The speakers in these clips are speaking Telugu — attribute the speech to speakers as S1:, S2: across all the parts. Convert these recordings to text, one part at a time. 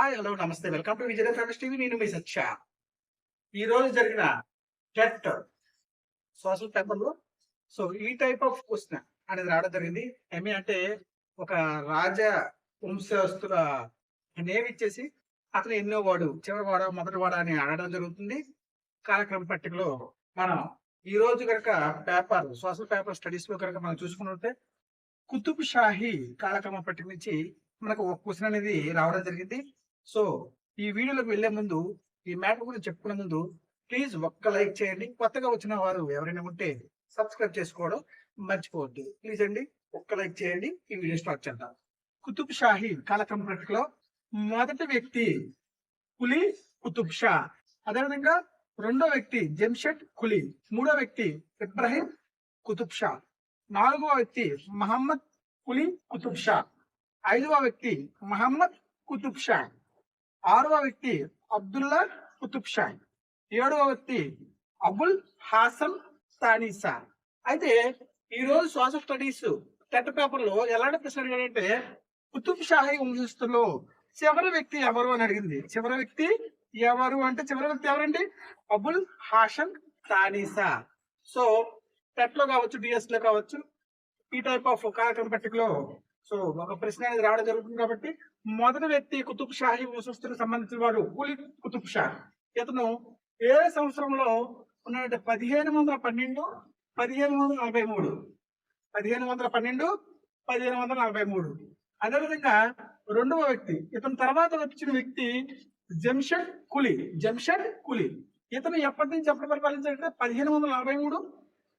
S1: హాయ్ హలో నమస్తే. Welcome to Vijaya famous TV. నేను మీ సత్య. ఈ రోజు జరిగిన టెట్ సోషల్ పేపర్లో సో ఈ టైప్ ఆఫ్ క్వశ్చన్ అనేది రావడం జరిగింది. ఏమి అంటే ఒక రాజ వంశస్థుల నేమ్ ఇచ్చేసి అతను ఎన్నో వాడు చివరి వాడ మొదటి వాడ అని అడగడం జరుగుతుంది. కార్యక్రమ పట్టికలో మనం ఈ రోజు కనుక పేపర్ సోషల్ పేపర్ స్టడీస్లో కనుక మనం చూసుకున్నట్టే కుతుబ్ షాహీ కాలక్రమ పట్టిక నుంచి మనకు ఒక క్వశ్చన్ అనేది రావడం జరిగింది. సో ఈ వీడియోలోకి వెళ్ళే ముందు ఈ మ్యాటర్ గురించి చెప్పుకునే ముందు ప్లీజ్ ఒక్క లైక్ చేయండి. కొత్తగా వచ్చిన వారు ఎవరైనా ఉంటే సబ్స్క్రైబ్ చేసుకోవడం మర్చిపోవద్దు. ప్లీజ్ అండి ఒక్క లైక్ చేయండి. ఈ వీడియో స్టార్ట్ చేద్దాం. కుతుబ్ షాహీ కాలక్రమ ప్రకటనలో మొదటి వ్యక్తి కులి కుతుబ్ షా. అదేవిధంగా రెండో వ్యక్తి జంషెడ్ కులీ. మూడో వ్యక్తి ఇబ్రాహిం కుతుబ్ షా. నాలుగవ వ్యక్తి మహమ్మద్ కులీ కుతుబ్ షా. ఐదవ వ్యక్తి మహమ్మద్ కుతుబ్ షా. ఆరవ వ్యక్తి అబ్దుల్లా కుతుబ్ షా ఏడవ వ్యక్తి అబుల్ హాసన్ తానీసా. అయితే ఈ రోజు స్టడీస్ టెట్ పేపర్లో ఎలాంటి ప్రశ్న అడిగాడంటే కుతుబ్ షాహీ వంశస్థులో చివరి వ్యక్తి ఎవరు అని అడిగింది. చివరి వ్యక్తి ఎవరు అంటే చివరి వ్యక్తి ఎవరండి? అబుల్ హాషన్ తానీసా. సో టెట్లో కావచ్చు డిఎస్లో కావచ్చు ఈ టైప్ ఆఫ్ కార్యక్రమ పట్టికలో సో ఒక ప్రశ్న అనేది రావడం జరుగుతుంది కాబట్టి మొదటి వ్యక్తి కుతుబ్ షాహీ వంశస్థులకు సంబంధించిన వాడు కూలి కుతుబ్ షా ఇతను ఏ సంవత్సరంలో ఉన్నాడంటే పదిహేను వందల పన్నెండు పదిహేను వందల నలభై మూడు. పదిహేను వందల పన్నెండు పదిహేను వందల నలభై మూడు. అదేవిధంగా రెండవ వ్యక్తి ఇతని తర్వాత వచ్చిన వ్యక్తి జంషెడ్ కులి జంషెడ్ కులి. ఇతను ఎప్పటి నుంచి ఎప్పుడు పరిపాలించాడంటే పదిహేను వందల నలభై మూడు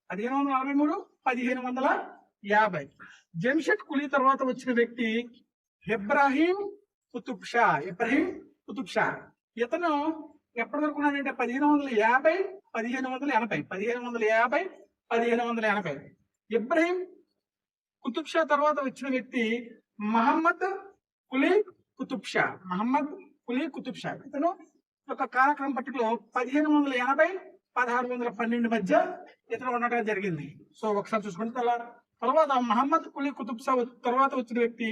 S1: పదిహేను వందల నలభై మూడు పదిహేను వందల యాభై. జంషెడ్ కులీ తర్వాత వచ్చిన వ్యక్తి ఇబ్రాహీం కుతుబ్ షా. ఇబ్రాహీం కుతుబ్ షా. ఇతను ఎప్పటి వరకు ఉన్నాడంటే పదిహేను వందల యాభై పదిహేను వందల ఎనభై. పదిహేను వందల యాభై పదిహేను వందల ఎనభై. ఇబ్రాహీం కుతుబ్ షా తర్వాత వచ్చిన వ్యక్తి మహమ్మద్ కులీ కుతుబ్ షా. మహమ్మద్ కులీ కుతుబ్ షా. ఇతను ఒక కాలక్రమం పట్టికలో పదిహేను వందల ఎనభై పదహారు వందల పన్నెండు మధ్య ఇతను ఉండటం జరిగింది. సో ఒకసారి చూసుకుంటే అలా తర్వాత మహమ్మద్ కులీ కుతుబ్ షా తర్వాత వచ్చిన వ్యక్తి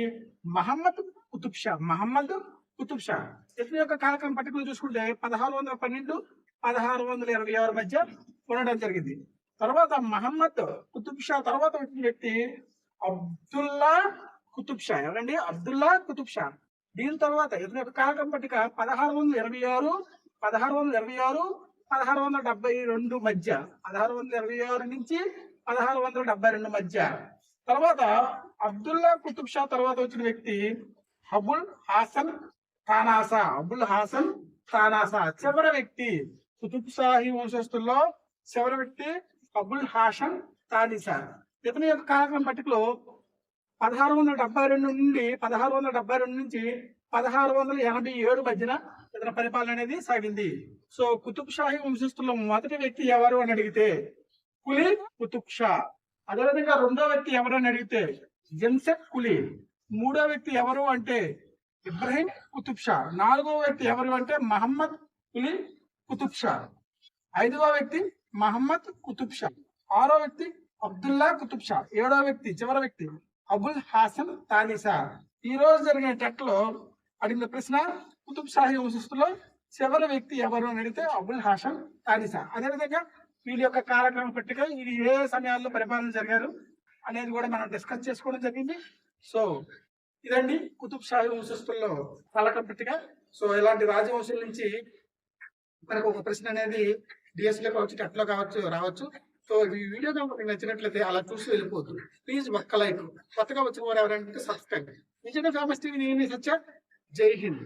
S1: మహమ్మద్ కుతుబ్ షా మహమ్మద్ కుతుబ్ షా. ఇతని యొక్క కాలక్రమం పట్టికలు చూసుకుంటే పదహారు వందల పన్నెండు పదహారు వందల ఇరవై ఆరు మధ్య ఉండడం జరిగింది. తర్వాత మహమ్మద్ కుతుబ్ షా తర్వాత వచ్చిన వ్యక్తి అబ్దుల్లా కుతుబ్ షా. ఎవరండి? అబ్దుల్లా కుతుబ్ షా. దీని తర్వాత ఇతని యొక్క కాలక్రమం పట్టిక పదహారు వందల ఇరవై ఆరు పదహారు వందల ఇరవై ఆరు పదహారు వందల డెబ్బై రెండు మధ్య పదహారు వందల ఇరవై ఆరు నుంచి పదహారు వందల డెబ్బై రెండు మధ్య. తర్వాత అబ్దుల్లా కుతుబ్ షా తర్వాత వచ్చిన వ్యక్తి అబుల్ హాసన్ తానాసా అబుల్ హాసన్ తానాసా చివరి వ్యక్తి కుతుబ్ షాహీ వంశస్థుల్లో చివరి వ్యక్తి అబుల్ హాసన్ తానిసా ఇతని యొక్క కాలక్రమం పట్టికలో పదహారు వందల డెబ్బై రెండు నుండి పదహారు వందల డెబ్బై రెండు నుంచి పదహారు వందల ఎనభై ఏడు మధ్యన ఇతని పరిపాలన అనేది సాగింది. సో కుతుబ్ షాహీ వంశస్థుల్లో మొదటి వ్యక్తి ఎవరు అని అడిగితే కులీ కుతుబ్ షా అదేవిధంగా రెండో వ్యక్తి ఎవరని అడిగితే జంసెద్ కులీ. మూడో వ్యక్తి ఎవరు అంటే ఇబ్రహీం కుతుబ్ షా నాలుగో వ్యక్తి ఎవరు అంటే మహమ్మద్ కులీ కుతుబ్ షా ఐదవ వ్యక్తి మహమ్మద్ కుతుబ్ షా ఆరో వ్యక్తి అబ్దుల్లా కుతుబ్ షా ఏడో వ్యక్తి చివరి వ్యక్తి అబుల్ హాసన్ తానిసా ఈ రోజు జరిగిన టెట్లో అడిగిన ప్రశ్న కుతుబ్ షాహీ వంశస్థులో చివరి వ్యక్తి ఎవరు అని అడిగితే అబుల్ హాసన్ తానిసా అదేవిధంగా వీళ్ళ యొక్క కాలక్రమ పట్టిక ఇది ఏ సమయాల్లో పరిపాలన జరిగారు అనేది కూడా మనం డిస్కస్ చేసుకోవడం జరిగింది. సో ఇదండి కుతుబ్ షాహీ వంశస్థుల్లో కాలక్రమ పట్టిక. సో ఇలాంటి రాజవంశం నుంచి మనకు ఒక ప్రశ్న అనేది డిఎస్లో కావచ్చు టెట్లో కావచ్చు రావచ్చు. సో ఈ వీడియో కనుక మీకు నచ్చినట్లయితే అలా చూసి వెళ్ళిపోదు. ప్లీజ్ ఒక్క లైక్ కొత్తగా వచ్చిన వారు ఎవరంటే సబ్స్క్రైబ్ నిజంగా ఫేమస్ టీవీ నేను సచ్చా జై హింద్.